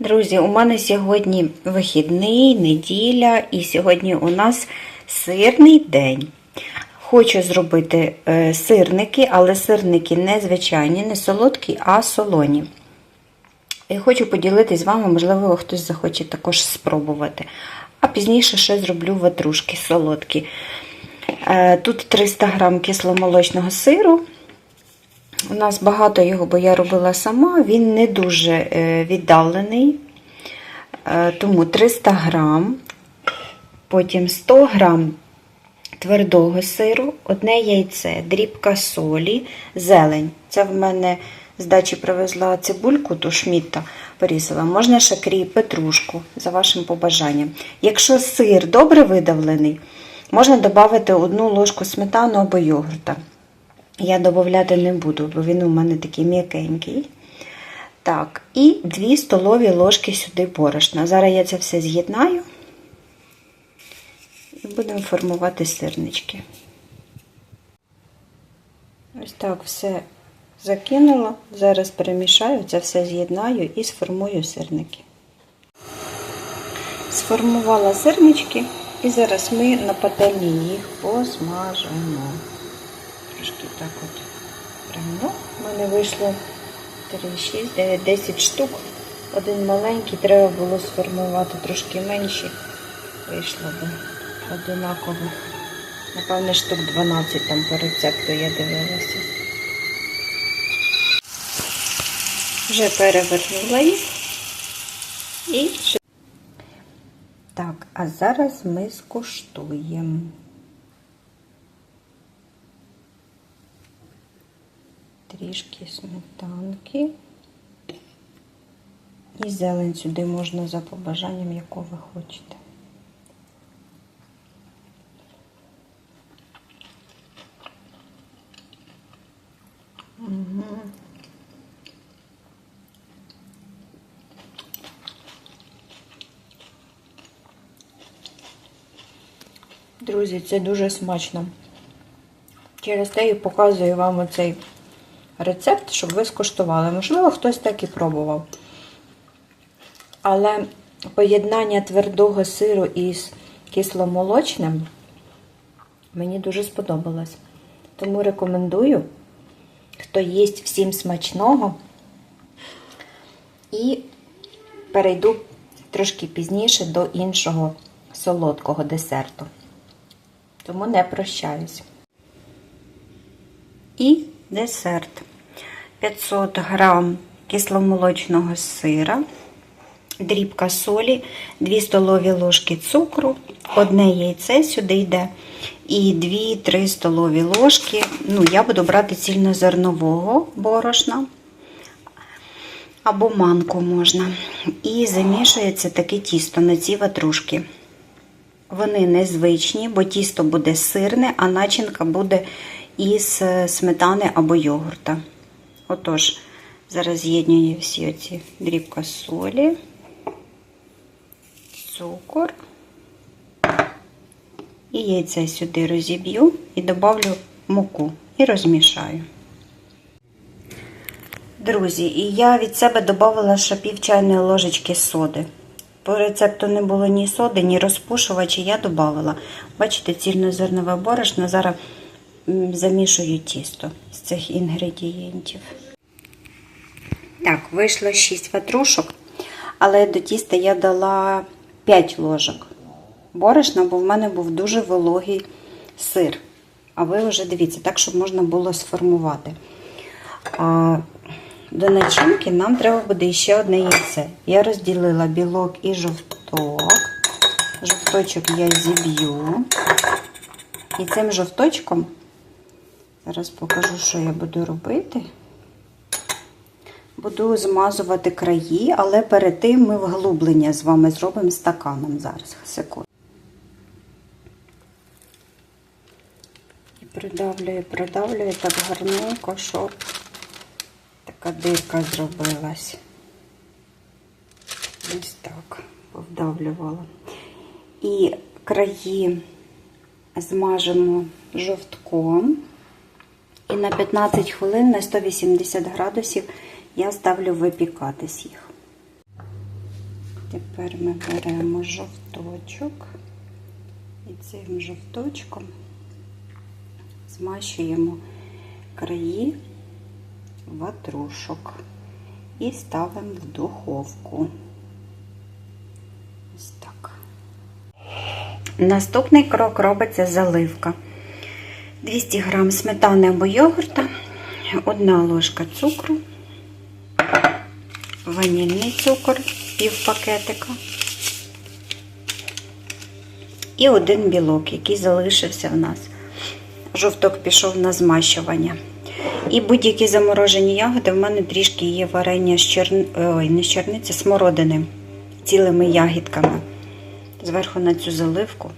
Друзі, у мене сьогодні вихідний, неділя, і сьогодні у нас сирний день. Хочу зробити е, сирники, але сирники не звичайні, не солодкі, а солоні. І хочу поділитися з вами, можливо, хтось захоче також спробувати. А пізніше ще зроблю ватрушки солодкі. Е, Тут 300 грам кисломолочного сиру. У нас багато його, бо я робила сама, він не дуже е, віддалений. Е, Тому 300 грам, потім 100 грам твердого сиру, одне яйце, дрібка солі, зелень. Це в мене з дачі привезла цибульку, ту шмітта порізала. Можна ще кріп, петрушку, за вашим побажанням. Якщо сир добре видавлений, можна додати одну ложку сметану або йогурта. Я додати не буду, бо він у мене такий м'якенький. Так, і 2 столові ложки сюди борошна. Зараз я це все з'єднаю і будемо формувати сирнички. Ось так все закинула. Зараз перемішаю, це все з'єднаю і сформую сирники. Сформувала сирнички, і зараз ми на пательні їх посмажимо. Трошки так от прямо. У мене вийшло 3, 6, 9, 10 штук. Один маленький, треба було сформувати трошки менші. Вийшло би одинаково. Напевне, штук 12 там по рецепту я дивилася. Вже перевернула їх. І так, а зараз ми скуштуємо. Трішки сметанки. І зелень сюди можна за побажанням, яку ви хочете. Друзі, це дуже смачно. Через те і показую вам оцей рецепт, щоб ви скуштували. Можливо, хтось так і пробував. Але поєднання твердого сиру із кисломолочним мені дуже сподобалось. Тому рекомендую, хто їсть всім смачного. І перейду трошки пізніше до іншого солодкого десерту. Тому не прощаюсь. І десерт. 500 грам кисломолочного сира, дрібка солі, 2 столові ложки цукру, одне яйце сюди йде, і 2-3 столові ложки. Ну, я буду брати цільнозернового борошна або манку можна. І замішується таке тісто на ці ватрушки. Вони незвичні, бо тісто буде сирне, а начинка буде із сметани або йогурта. Отож, зараз з'єднюю всі оці дрібка солі, цукор. І яйце сюди розіб'ю і додавлю муку і розмішаю. Друзі, і я від себе додавала ще пів чайної ложечки соди. По рецепту не було ні соди, ні розпушувачі, я додавала. Бачите, цільнозернове борошно. Зараз замішую тісто з цих інгредієнтів. Так, вийшло 6 ватрушок, але до тіста я дала 5 ложок борошна, бо в мене був дуже вологий сир. А ви вже дивіться, так, щоб можна було сформувати. А до начинки нам треба буде ще одне яйце. Я розділила білок і жовток. Жовточок я зіб'ю. І цим жовточком, зараз покажу, що я буду робити. Буду змазувати краї, але перед тим ми вглублення з вами зробимо стаканом зараз. Секунду. І придавлюю, придавлюю так гарненько, щоб така дирка зробилась. Ось так повдавлювала. І краї змажемо жовтком. І на 15 хвилин на 180 градусів я ставлю випікатись їх. Тепер ми беремо жовточок і цим жовточком змащуємо краї ватрушок і ставимо в духовку. Ось так. Наступний крок робиться заливка. 200 г сметани або йогурта, одна ложка цукру, ванільний цукор, пів пакетика і один білок, який залишився в нас. Жовток пішов на змащування. І будь-які заморожені ягоди в мене трішки є варення з чорни... Ой, не з чорниці, смородини цілими ягідками. Зверху на цю заливку.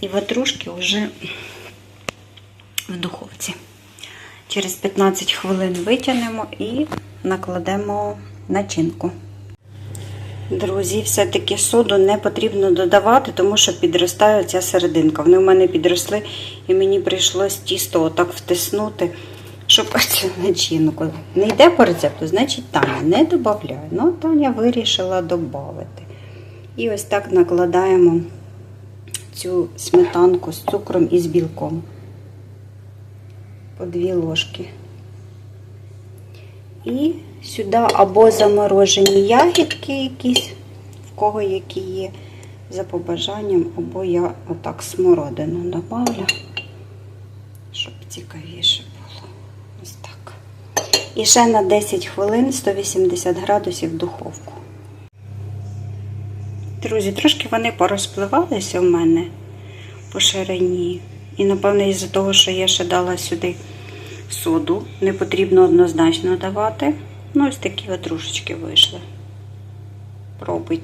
І ватрушки вже в духовці. Через 15 хвилин витягнемо і накладемо начинку. Друзі, все-таки соду не потрібно додавати, тому що підростає ця серединка. Вони в мене підросли, і мені прийшлось тісто отак втиснути, щоб цю начинку. Не йде по рецепту, значить Таня не додає. Ну, Таня вирішила додати. І ось так накладаємо цю сметанку з цукром і з білком. По дві ложки. І сюди або заморожені ягідки якісь, в кого які є, за побажанням, або я отак смородину добавлю, щоб цікавіше було. Ось так. І ще на 10 хвилин 180 градусів духовку. Друзі, трошки вони порозпливалися в мене по ширині. І, напевно, із-за того, що я ще дала сюди соду, не потрібно однозначно давати. Ну, ось такі от рушечки вийшли. Пробуйте.